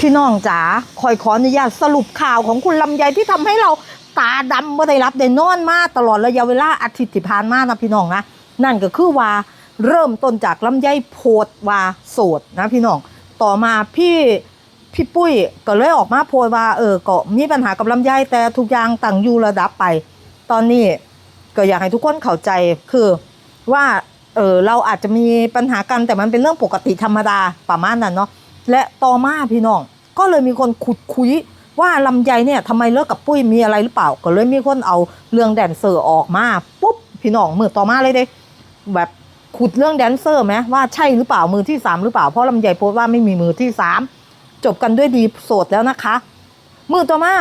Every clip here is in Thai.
พี่น้องจ๋าคอยขออนุญาตสรุปข่าวของคุณลำไยที่ทำให้เราตาดำบ่ได้รับได้นอนมาตลอดระยะเวลาอาทิตย์ที่ผ่านมานะพี่น้องนะนั่นก็คือว่าเริ่มต้นจากลำไยโพดว่าโสดนะพี่น้องต่อมาพี่พี่ปุ้ยก็เลยออกมาโพดว่าเออก็มีปัญหากับลำไยแต่ทุกอย่างต่างอยู่ระดับไป ตอนนี้ก็อยากให้ทุกคนเข้าใจคือว่าเออเราอาจจะมีปัญหากันแต่มันเป็นเรื่องปกติธรรมดาประมาณนั้นเนาะ และต่อมาพี่น้อง ก็เลยมีคนขุดคุยว่าลำไยเนี่ยทำไมเลิกกับปุ้ยมีอะไรหรือเปล่า ก็เลยมีคนเอาเรื่องแดนเซอร์ออกมาปุ๊บพี่น้องมือต่อมาเลยเด้แบบขุดเรื่องแดนเซอร์ไหมว่าใช่หรือเปล่ามือที่สามหรือเปล่าเพราะลำไยโพสต์ว่าไม่มีมือที่สามจบกันด้วยดีโสดแล้วนะคะ มือต่อมา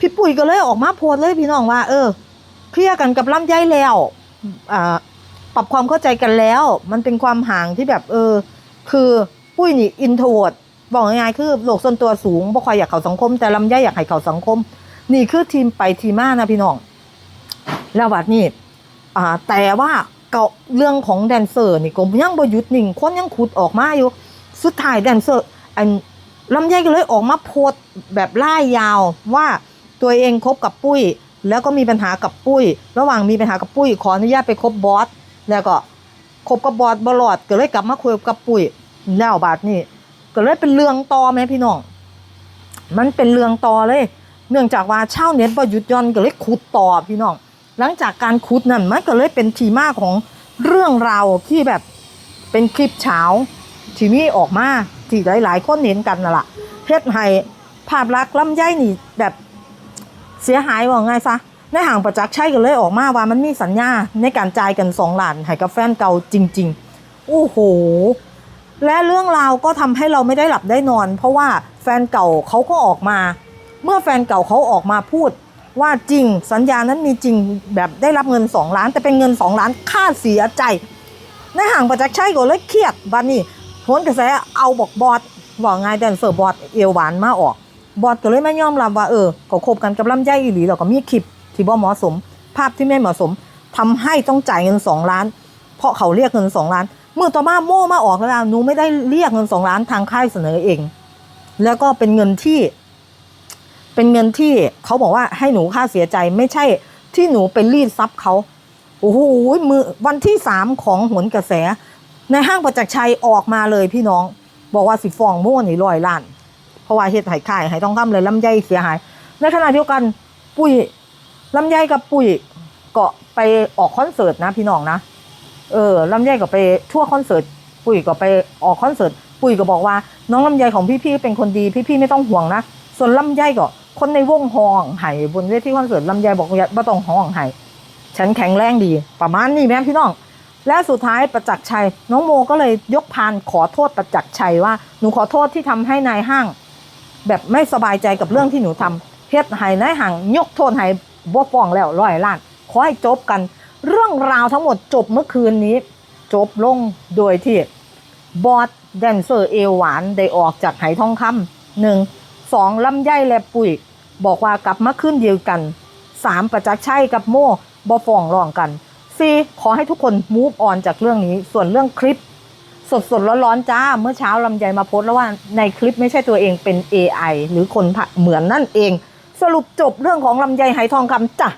พี่ปุ๋ยก็เลยออกมาโพสเลยพี่น้องว่า เออเคลียร์กันกับลำไยแล้วอ่าปรับความเข้าใจกันแล้ว มันเป็นความห่างที่แบบเออ คือปุ้ยนี่อินโทรด บอกง่ายๆคือโลกส่วนตัวสูงบ่ค่อยอยากเข้าสังคม แต่ลำไยอยากให้เข้าสังคม นี่คือทีมไปทีมานะพี่น้องแล้ววัดนี่อ่าแต่ว่าเกาเรื่องของแดนเซอร์นี่ก็ยังบ่หยุดนิ่งคนยังขุดออกมาอยู่ สุดท้ายแดนเซอร์อันลำไยก็เลยออกมาโพสต์แบบล่ายยาวว่าตัวเองคบกับปุ้ย แล้วก็มีปัญหากับปุ้ย ระหว่างมีปัญหากับปุ้ย ขออนุญาตไปคบบอสแล้วก็คบกับบอสบลอดก็เลยกลับมาคุยกับปุ้ยแล้วบาดนี่ ก็เลยเป็นเรื่องต่อไหมพี่น้อง มันเป็นเรื่องต่อเลย เนื่องจากว่าชาวเน็ตบ่หยุดย่อนก็เลยขุดต่อพี่น้อง หลังจากการขุดนั่นมันก็เลยเป็นทีมาของเรื่องราวที่แบบเป็นคลิปเช้าที่มีออกมาที่หลาย ๆ คนเห็นกันน่ะล่ะเฮ็ดให้ภาพลักษณ์ลำไยนี่แบบเสียหายว่าไงซะในห่างประจักษ์ใชัยก็เลยออกมาว่ามันมีสัญญาในการจ่ายกันสองล้านให้กับแฟนเก่าจริง ๆ โอ้โห และเรื่องราวก็ทำให้เราไม่ได้หลับได้นอน เพราะว่าแฟนเก่าเขาก็ออกมา เมื่อแฟนเก่าเขาออกมาพูดว่าจริงสัญญานั้นมีจริงแบบได้รับเงิน 2 ล้าน แต่เป็นเงิน 2 ล้านค่าเสียใจในห่างประจักษ์ชัยก็เลยเครียดบันนี้ผลกระแสเอาบอกบอสบอกไงายแดนเซอร์บอสเอวหวานมาออก บอสก็เลยไม่ยอมรับว่าเออก็คบกันกับลำไยอีหลีแล้วก็มีคลิปที่บ่เหมาะสม ภาพที่ไม่เหมาะสมทำให้ต้องจ่ายเงิน 2 ล้าน ราะเขาเรียกเงิน2ล้านเมื่อต่อมาโม่มาออกแล้วนะหนูไม่ได้เรียกเงิน2ล้านทางค่ายเสนอเอง แล้วก็เป็นเงินที่ เป็นเงินที่เขาบอกว่าให้หนูค่าเสียใจไม่ใช่ที่หนูไปรีดทรัพย์เขาโอ้โหมือวันที่สามของหนกระแส ในห้างประจักษ์ชัยออกมาเลยพี่น้อง บอกว่าสิฟองโม่หนี่ร้อยล้าน เพราะว่าเฮ็ดไห้ค่ายไห้ต้องคำเลยลำไยเสียหาย ในขณะเดียวกัน ปุ้ยลำไยกับปุ้ยก็ไปออกคอนเสิร์ตนะพี่น้องนะ เออลำไยก็ไปทั่วคอนเสิร์ตปุ้ยก็ไปออกคอนเสิร์ตปุ้ยก็บอกว่า น้องลำไยของพี่ๆเป็นคนดีพี่ๆไม่ต้องห่วงนะส่วนลำไยก็คนในวงห้องไห้บนเวทีคอนเสิร์ตลำไยบอกอย่าบ่ต้องห้องไห้ฉันแข็งแรงดี ประมาณนี้แม่พี่น้อง และสุดท้ายประจักษ์ชัย น้องโมก็เลยยกพานขอโทษประจักษ์ชัยว่าหนูขอโทษที่ทำให้นายห้าง แบบไม่สบายใจกับเรื่องที่หนูทำเฮ็ดให้นายห้างยกโทษให้บ่ฟ้องแล้วร้อยล้านขอให้จบกัน เรื่องราวทั้งหมดจบเมื่อคืนนี้ จบลงโดยที่บอสแดนเซอร์เอวหวานได้ออกจากไหทองคำหนึ่งสองลำไยและปุ๋ยบอกว่ากลับมาขึ้นเดียวกันสามประจักษ์ชัยกับโม่บอฟองร้องกันสี่ขอให้ทุกคนมูฟออนจากเรื่องนี้ส่วนเรื่องคลิป สดสดๆร้อนๆจ้า เมื่อเช้าลำไยมาโพสแล้วว่าในคลิปไม่ใช่ตัวเองเป็น AI หรือคนเหมือนนั่นเอง สรุปจบเรื่องของลำไยไหทองคำจ้ะ